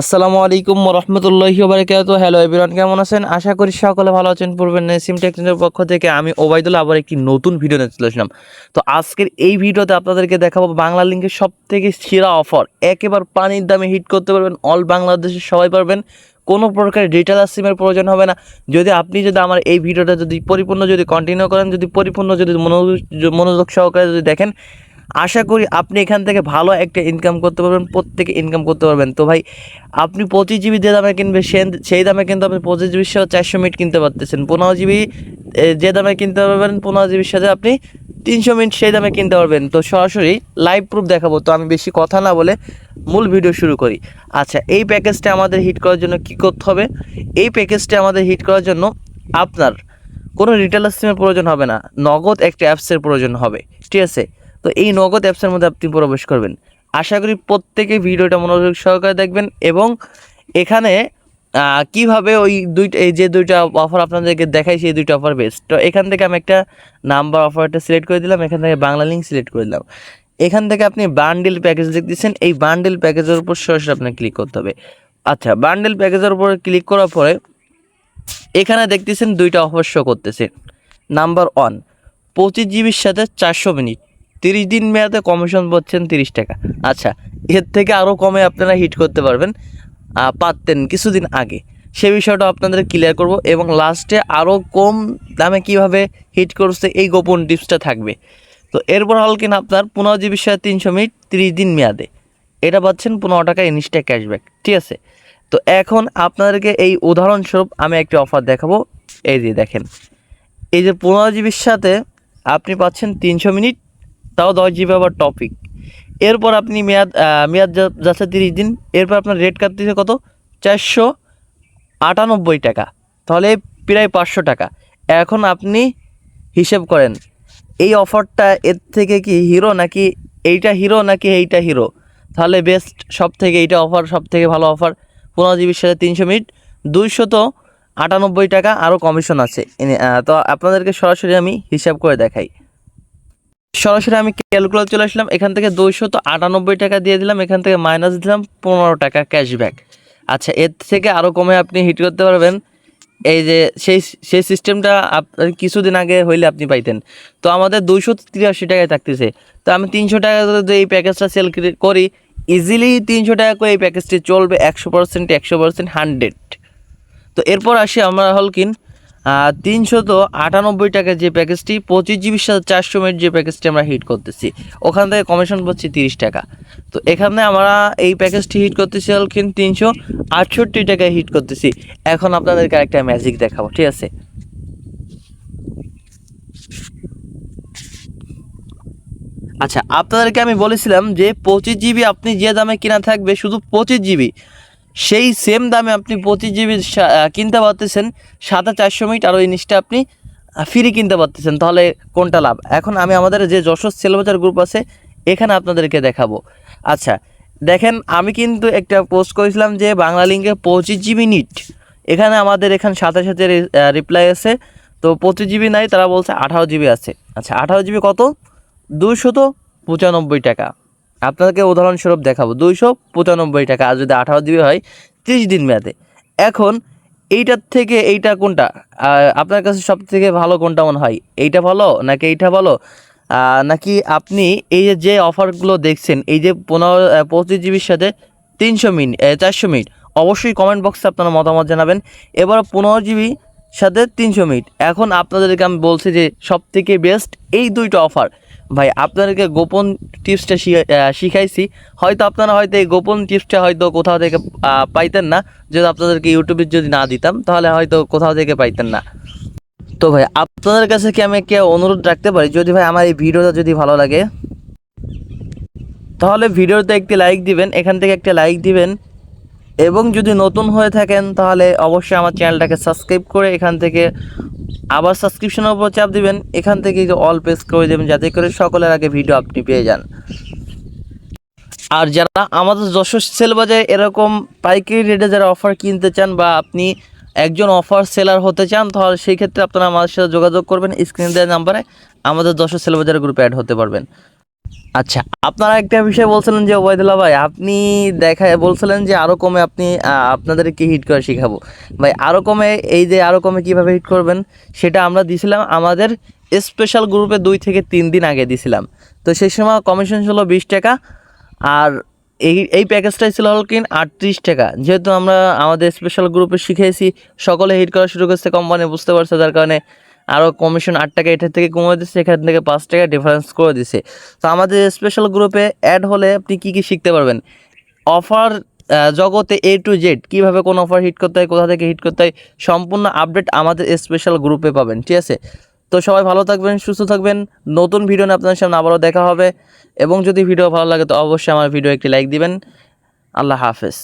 আসসালামু আলাইকুম রহমতুল্লাহি বারকাত হ্যালো এভরিওয়ান কেমন আছেন? আশা করি সকলে ভালো আছেন। পূর্বের সিম টেকনিকের পক্ষ থেকে আমি ওবায়দুল্লাহ আবার একটি নতুন ভিডিও নিয়ে চলে আসলাম। তো আজকের এই ভিডিওতে আপনাদেরকে দেখাবো বাংলা লিঙ্কের সব থেকে সেরা অফার। একেবারে পানির দামে হিট করতে পারবেন অল বাংলাদেশের সবাই পারবেন। কোনো প্রকার রিটেলার সিমের প্রয়োজন হবে না। যদি আপনি যদি আমার এই ভিডিওটা যদি পরিপূর্ণ যদি কন্টিনিউ করেন, যদি পরিপূর্ণ যদি মনোযোগ মনোযোগ সহকারে যদি দেখেন আশা করি আপনি এখান থেকে ভালো একটা ইনকাম করতে পারবেন, প্রত্যেকে ইনকাম করতে পারবেন। তো ভাই, আপনি পঁচিশ জিবি যে দামে কিনবে সেই দামে কিন্তু আপনি পঁচিশ জিবির সাথে চারশো মিনিট কিনতে পারতেছেন। পনেরো জিবি যে দামে কিনতে পারবেন, পনেরো জিবির সাথে আপনি তিনশো মিনিট সেই দামে কিনতে পারবেন। তো সরাসরি লাইভ প্রুফ দেখাবো। তো আমি বেশি কথা না বলে মূল ভিডিও শুরু করি। আচ্ছা এই প্যাকেজটা আমাদের হিট করার জন্য কি করতে হবে? এই প্যাকেজটা আমাদের হিট করার জন্য আপনার কোনো রিটেলার সিমের প্রয়োজন হবে না। নগদ একটা অ্যাপসের প্রয়োজন হবে। ঠিক আছে? তো এই নগদ অ্যাপসের মধ্যে আপনি প্রবেশ করবেন। আশা করি প্রত্যেকে ভিডিওটা মনোযোগ সহকারে দেখবেন এবং এখানে কীভাবে ওই দুইটা, এই যে দুইটা অফার আপনাদেরকে দেখাই, সেই দুইটা অফার বেস্ট তো এখান থেকে আমি একটা নাম্বার অফারটা সিলেক্ট করে দিলাম, এখান থেকে বাংলা লিঙ্ক সিলেক্ট করে দিলাম। এখান থেকে আপনি বান্ডেল প্যাকেজ দেখতেছেন, এই বান্ডেল প্যাকেজের উপর সরাসরি আপনাকে ক্লিক করতে হবে। আচ্ছা বান্ডেল প্যাকেজের উপর ক্লিক করার পরে, এখানে দেখতেছেন দুইটা অফার শো করতেছে। নাম্বার ওয়ান পঁচিশ জিবির সাথে চারশো মিনিট। তিরিশ দিন মেয়াদে কমিশন পাচ্ছেন তিরিশ টাকা। আচ্ছা এর থেকে আরও কমে আপনারা হিট করতে পারবেন পারতেন কিছুদিন আগে। সে বিষয়টা আপনাদের ক্লিয়ার করব এবং লাস্টে আরও কম দামে কীভাবে হিট করছে এই গোপন টিপসটা থাকবে। তো এরপর হল কিনা আপনার পনেরো জিবির সাথে তিনশো মিনিট তিরিশ দিন মেয়াদে। এটা পাচ্ছেন পনেরো টাকা ইনস্টা ক্যাশব্যাক ঠিক আছে? তো এখন আপনাদেরকে এই উদাহরণস্বরূপ আমি একটি অফার দেখাবো। এই যে দেখেন, এই যে পনেরো জিবির সাথে আপনি পাচ্ছেন তিনশো মিনিট তাও দশ জিবি আবার টপিক এরপর আপনি মেয়াদ মেয়াদ যাচ্ছে তিরিশ দিন, এরপর আপনার রেট কাটতেছে কত? চারশো আটানব্বই টাকা। তাহলে প্রায় পাঁচশো টাকা। এখন আপনি হিসেব করেন, এই অফারটা এর থেকে কি হিরো নাকি এইটা হিরো নাকি এইটা হিরো তাহলে বেস্ট সব থেকে এইটা অফার সব থেকে ভালো অফার পনেরো জিবির সাথে তিনশো মিনিট, দুইশত আটানব্বই টাকা আরও কমিশন আছে। তো আপনাদেরকে সরাসরি আমি হিসাব করে দেখাই। সরাসরি আমি ক্যালকুলেট চলে আসলাম, এখান থেকে দুইশত আটানব্বই টাকা দিয়ে দিলাম, এখান থেকে মাইনাস দিলাম পনেরো টাকা ক্যাশব্যাক আচ্ছা এর থেকে আরও কমে আপনি হিট করতে পারবেন। এই যে সেই সেই সিস্টেমটা আপনার কিছুদিন আগে হইলে আপনি পাইতেন। তো আমাদের দুইশো তিরাশি টাকায় থাকতেছে। তো আমি তিনশো টাকা যদি এই প্যাকেজটা সেল করি ইজিলি তিনশো টাকা করে এই প্যাকেজটি চলবে একশো পার্সেন্ট একশো পার্সেন্ট হান্ড্রেড তো এরপর আসি আমরা হলকিন তিনশত আটানব্বই টাকার যে প্যাকেজটি পঁচিশ জিবির সাথে চারশো মিনিট যে প্যাকেজটি আমরা হিট করতেছি। ওখান থেকে কমিশন পাচ্ছি তিরিশ টাকা। তো এখানে আমরা এই প্যাকেজটি হিট করতেছি হলকিন তিনশো আটষট্টি টাকায় হিট করতেছি। এখন আপনাদেরকে আরেকটা ম্যাজিক দেখাবো, ঠিক আছে? আচ্ছা আপনাদেরকে আমি বলেছিলাম যে পঁচিশ জিবি আপনি যে দামে কিনা থাকবে শুধু পঁচিশ জিবি। সেই সেম দামে আপনি পঁচিশ জিবি কিনতে পারতেছেন সাদা চারশো মিনিট আর ওই জিনিসটা আপনি ফ্রি কিনতে পারতেছেন, তাহলে কোনটা লাভ? এখন আমি আমাদের যে যশোর সেলবাজার গ্রুপ আছে, এখানে আপনাদেরকে দেখাবো। আচ্ছা দেখেন, আমি কিন্তু একটা পোস্ট করেছিলাম যে বাংলা লিঙ্কে পঁচিশ জিবি নিট। এখানে আমাদের এখানে সাথে সাথে রিপ্লাই আছে। তো পঁচিশ জিবি নাই, তারা বলছে আঠারো জিবি আছে। আচ্ছা আঠারো জিবি কত? দুইশত পঁচানব্বই টাকা। আপনাকে উদাহরণস্বরূপ দেখাবো। দুইশো পঁচানব্বই টাকা, আর যদি আঠারো জিবি হয় তিরিশ দিন মেয়াদে। এখন এইটার থেকে এইটা কোনটা? আপনার কাছে সব থেকে ভালো কোনটা মনে হয়? এইটা ভালো নাকি এইটা ভালো? নাকি আপনি এই যে অফারগুলো দেখছেন, এই যে পনেরো পঁচিশ জিবির সাথে তিনশো মিনিট চারশো মিনিট, অবশ্যই কমেন্ট বক্সে আপনারা মতামত জানাবেন। এবার পনেরো জিবি সাথে তিনশো মিনিট। এখন আপনাদেরকে আমি বলছি যে সব থেকে বেস্ট এই দুইটা অফার ভাই, আপনাদেরকে গোপন টিপসটা শিখা- শিখাইছি। হয়তো আপনারা হয়তো এই গোপন টিপসটা হয়তো কোথাও থেকে পাইতেন না। যদি আপনাদেরকে ইউটিউবে যদি না দিতাম, তাহলে হয়তো কোথাও থেকে পাইতেন না। তো ভাই, আপনাদের কাছে কি আমি কে অনুরোধ রাখতে পারি? যদি ভাই আমার এই ভিডিওটা যদি ভালো লাগে, তাহলে ভিডিওতে একটি লাইক দিবেন, এখান থেকে একটা লাইক দিবেন। এবং যদি নতুন হয়ে থাকেন, তাহলে অবশ্যই আমার চ্যানেলটাকে সাবস্ক্রাইব করে এখান থেকে আবার সাবস্ক্রিপশনের উপর চাপ দিবেন, এখান থেকে অল পেস করে দেবেন, যাতে করে সকলের আগে ভিডিও আপনি পেয়ে যান। আর যারা আমাদের যশোর সেল বাজারে এরকম পাইকারি রেটে যারা অফার কিনতে চান বা আপনি একজন অফার সেলার হতে চান, তাহলে সেই ক্ষেত্রে আপনারা আমাদের সাথে যোগাযোগ করবেন স্ক্রিন দেওয়ার নাম্বারে আমাদের যশোর সেল বাজার গ্রুপে অ্যাড হতে পারবেন। আচ্ছা আপনারা একটা বিষয় বলছিলেন যে, ওবায়দুল্লাহ ভাই, আপনি দেখা বলছিলেন যে আরও কমে আপনি আপনাদেরকে হিট করে শেখাবো। ভাই আরও কমে, এই যে আরও কমে কীভাবে হিট করবেন, সেটা আমরা দিছিলাম আমাদের স্পেশাল গ্রুপে দুই থেকে তিন দিন আগে দিছিলাম। তো সেই সময় কমিশন ছিল বিশ টাকা, আর এই এই প্যাকেজটাই ছিল হল কিন আটত্রিশ টাকা। যেহেতু আমরা আমাদের স্পেশাল গ্রুপে শিখেছি, সকলে হিট করা শুরু করছে কোম্পানি বুঝতে পারছে, যার কারণে আরও কমিশন আট টাকা এটার থেকে কমে দিচ্ছে, এখান থেকে পাঁচ টাকা ডিফারেন্স করে দিছে তো আমাদের স্পেশাল গ্রুপে অ্যাড হলে আপনি কী কী শিখতে পারবেন? অফার জগতে এ টু জেড কীভাবে কোন অফার হিট করতে হয়, কোথা থেকে হিট করতে হয়, সম্পূর্ণ আপডেট আমাদের স্পেশাল গ্রুপে পাবেন, ঠিক আছে? তো সবাই ভালো থাকবেন, সুস্থ থাকবেন, নতুন ভিডিও নিয়ে আপনাদের সামনে আবারও দেখা হবে। এবং যদি ভিডিও ভালো লাগে তো অবশ্যই আমার ভিডিও একটি লাইক দিবেন। আল্লাহ হাফেজ।